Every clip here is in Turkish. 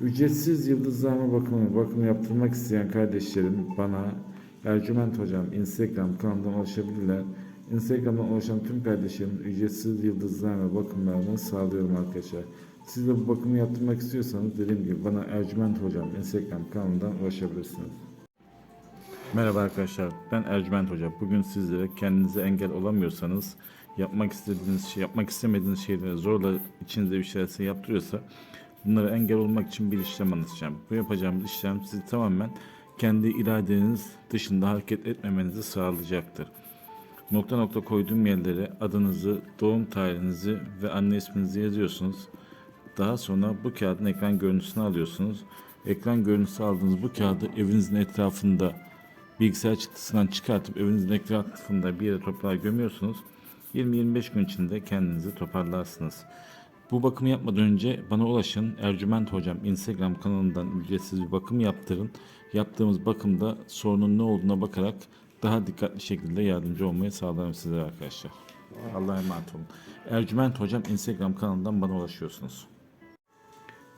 Ücretsiz yıldızlama bakımı, bakım yaptırmak isteyen kardeşlerim bana Ercüment Hocam Instagram kanalından ulaşabilirler. Instagram'dan ulaşan tüm kardeşlerim ücretsiz yıldızlama bakımlarını sağlıyorum arkadaşlar. Siz de bu bakımı yaptırmak istiyorsanız dediğim gibi bana Ercüment Hocam Instagram kanalından ulaşabilirsiniz. Merhaba arkadaşlar, ben Ercüment Hoca. Bugün sizlere kendinize engel olamıyorsanız, yapmak istediğiniz şey, yapmak istemediğiniz şeyleri zorla içinizde bir şeyler yaptırıyorsa, bunlara engel olmak için bir işlem anlatacağım. Bu yapacağımız işlem sizi tamamen kendi iradeniz dışında hareket etmemenizi sağlayacaktır. Nokta nokta koyduğum yerlere adınızı, doğum tarihinizi ve anne isminizi yazıyorsunuz. Daha sonra bu kağıdın ekran görüntüsünü alıyorsunuz. Ekran görüntüsü aldığınız bu kağıdı evinizin etrafında bilgisayar çıktısından çıkartıp evinizin etrafında bir yere toprağa gömüyorsunuz. 20-25 gün içinde kendinizi toparlarsınız. Bu bakımı yapmadan önce bana ulaşın. Ercüment Hocam Instagram kanalından ücretsiz bir bakım yaptırın. Yaptığımız bakımda sorunun ne olduğuna bakarak daha dikkatli şekilde yardımcı olmaya sağlarım sizlere arkadaşlar. Allah'a emanet olun. Ercüment Hocam Instagram kanalından bana ulaşıyorsunuz.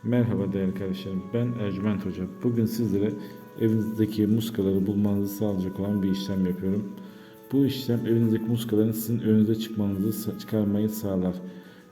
Merhaba değerli kardeşlerim. Ben Ercüment Hoca. Bugün sizlere evinizdeki muskaları bulmanızı sağlayacak olan bir işlem yapıyorum. Bu işlem evinizdeki muskaların sizin önünüze çıkmanızı çıkarmayı sağlar.